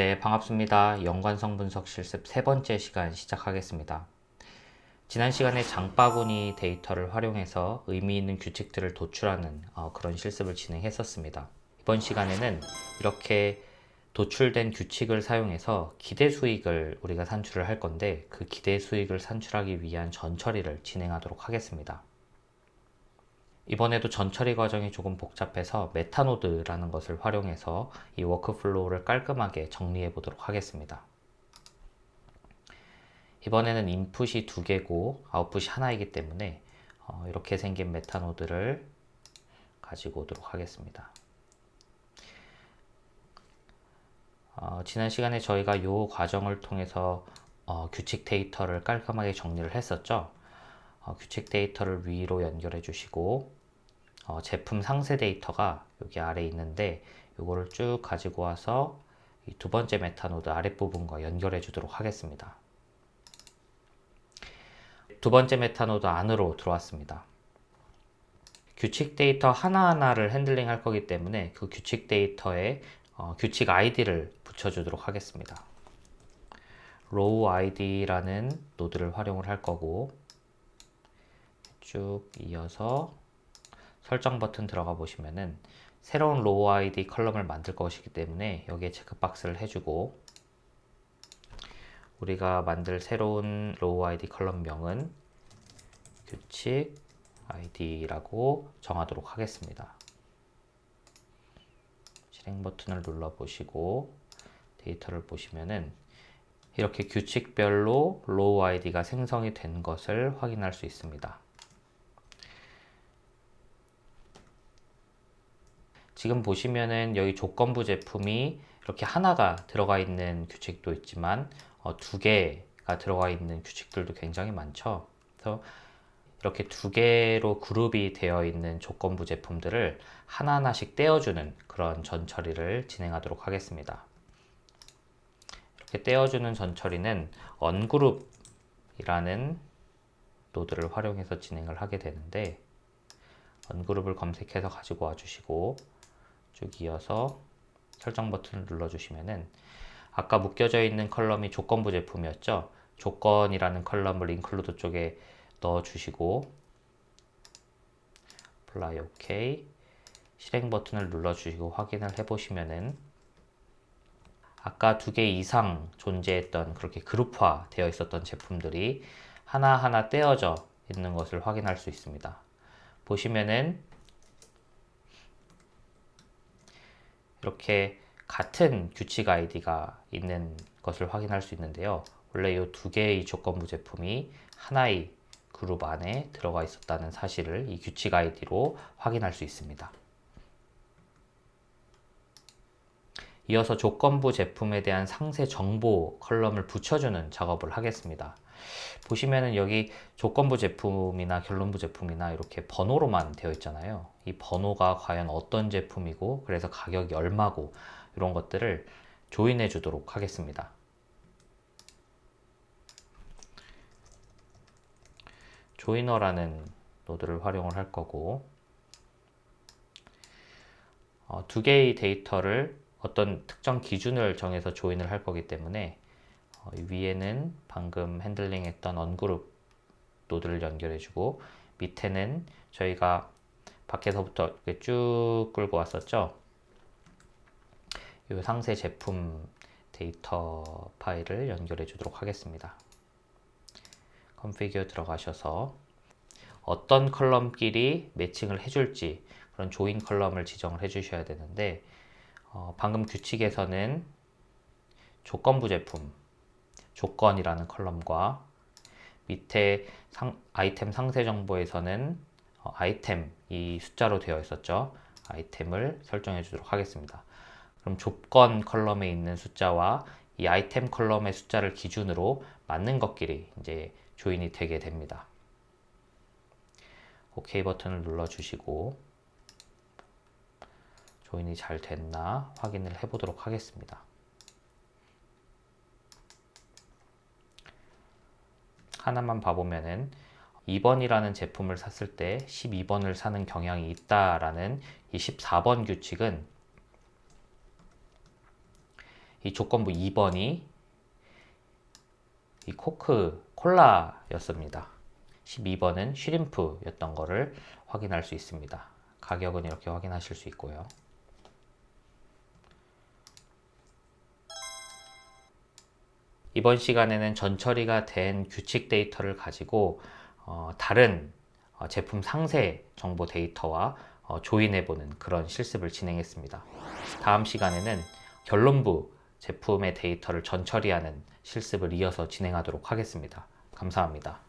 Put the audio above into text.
네, 반갑습니다. 연관성 분석 실습 세 번째 시간 시작하겠습니다. 지난 시간에 장바구니 데이터를 활용해서 의미 있는 규칙들을 도출하는 어, 그런 실습을 진행했었습니다. 이번 시간에는 이렇게 도출된 규칙을 사용해서 기대 수익을 우리가 산출을 할 건데 그 기대 수익을 산출하기 위한 전 처리를 진행하도록 하겠습니다. 이번에도 전처리 과정이 조금 복잡해서 메타노드라는 것을 활용해서 이 워크플로우를 깔끔하게 정리해 보도록 하겠습니다. 이번에는 인풋이 두 개고 아웃풋이 하나이기 때문에 어, 이렇게 생긴 메타노드를 가지고 오도록 하겠습니다. 어, 지난 시간에 저희가 이 과정을 통해서 어, 규칙 데이터를 깔끔하게 정리를 했었죠. 어, 규칙 데이터를 위로 연결해 주시고 어, 제품 상세 데이터가 여기 아래 있는데 이거를 쭉 가지고 와서 이두 번째 메타노드 아랫부분과 연결해 주도록 하겠습니다. 두 번째 메타노드 안으로 들어왔습니다. 규칙 데이터 하나하나를 핸들링 할 거기 때문에 그 규칙 데이터에 어, 규칙 아이디를 붙여주도록 하겠습니다. row id라는 노드를 활용을 할 거고 쭉 이어서 설정 버튼 들어가 보시면은 새로운 row id 컬럼을 만들 것이기 때문에 여기에 체크박스를 해주고 우리가 만들 새로운 row id 컬럼 명은 규칙 id라고 정하도록 하겠습니다. 실행 버튼을 눌러 보시고 데이터를 보시면은 이렇게 규칙별로 row id가 생성이 된 것을 확인할 수 있습니다. 지금 보시면은 여기 조건부 제품이 이렇게 하나가 들어가 있는 규칙도 있지만 어, 두 개가 들어가 있는 규칙들도 굉장히 많죠. 그래서 이렇게 두 개로 그룹이 되어 있는 조건부 제품들을 하나하나씩 떼어주는 그런 전처리를 진행하도록 하겠습니다. 이렇게 떼어주는 전처리는 언그룹이라는 노드를 활용해서 진행을 하게 되는데 언그룹을 검색해서 가지고 와주시고 쭉 이어서 설정 버튼을 눌러주시면은 아까 묶여져 있는 컬럼이 조건부 제품이었죠. 조건이라는 컬럼을 인클루드 쪽에 넣어주시고 apply OK 실행 버튼을 눌러주시고 확인을 해보시면은 아까 두 개 이상 존재했던 그렇게 그룹화 되어 있었던 제품들이 하나하나 떼어져 있는 것을 확인할 수 있습니다. 보시면은 이렇게 같은 규칙 아이디가 있는 것을 확인할 수 있는데요. 원래 이 두 개의 조건부 제품이 하나의 그룹 안에 들어가 있었다는 사실을 이 규칙 아이디로 확인할 수 있습니다. 이어서 조건부 제품에 대한 상세 정보 컬럼을 붙여주는 작업을 하겠습니다. 보시면은 여기 조건부 제품이나 결론부 제품이나 이렇게 번호로만 되어 있잖아요. 이 번호가 과연 어떤 제품이고 그래서 가격이 얼마고 이런 것들을 조인해 주도록 하겠습니다. 조이너라는 노드를 활용을 할 거고 어, 두 개의 데이터를 어떤 특정 기준을 정해서 조인을 할 거기 때문에 어, 위에는 방금 핸들링 했던 언그룹 노드를 연결해 주고 밑에는 저희가 밖에서부터 이렇게 쭉 끌고 왔었죠. 이 상세 제품 데이터 파일을 연결해 주도록 하겠습니다. 컨피규어 들어가셔서 어떤 컬럼끼리 매칭을 해줄지 그런 조인 컬럼을 지정을 해주셔야 되는데 어, 방금 규칙에서는 조건부 제품 조건이라는 컬럼과 밑에 상, 아이템 상세 정보에서는 어, 아이템 이 숫자로 되어 있었죠. 아이템을 설정해 주도록 하겠습니다. 그럼 조건 컬럼에 있는 숫자와 이 아이템 컬럼의 숫자를 기준으로 맞는 것끼리 이제 조인이 되게 됩니다. OK 버튼을 눌러 주시고 조인이 잘 됐나 확인을 해 보도록 하겠습니다. 하나만 봐보면은 2번이라는 제품을 샀을 때 12번을 사는 경향이 있다라는 이 14번 규칙은 이 조건부 2번이 이 코크 콜라였습니다. 12번은 쉬림프였던 거를 확인할 수 있습니다. 가격은 이렇게 확인하실 수 있고요. 이번 시간에는 전처리가 된 규칙 데이터를 가지고 어, 다른 어, 제품 상세 정보 데이터와 어, 조인해보는 그런 실습을 진행했습니다. 다음 시간에는 결론부 제품의 데이터를 전처리하는 실습을 이어서 진행하도록 하겠습니다. 감사합니다.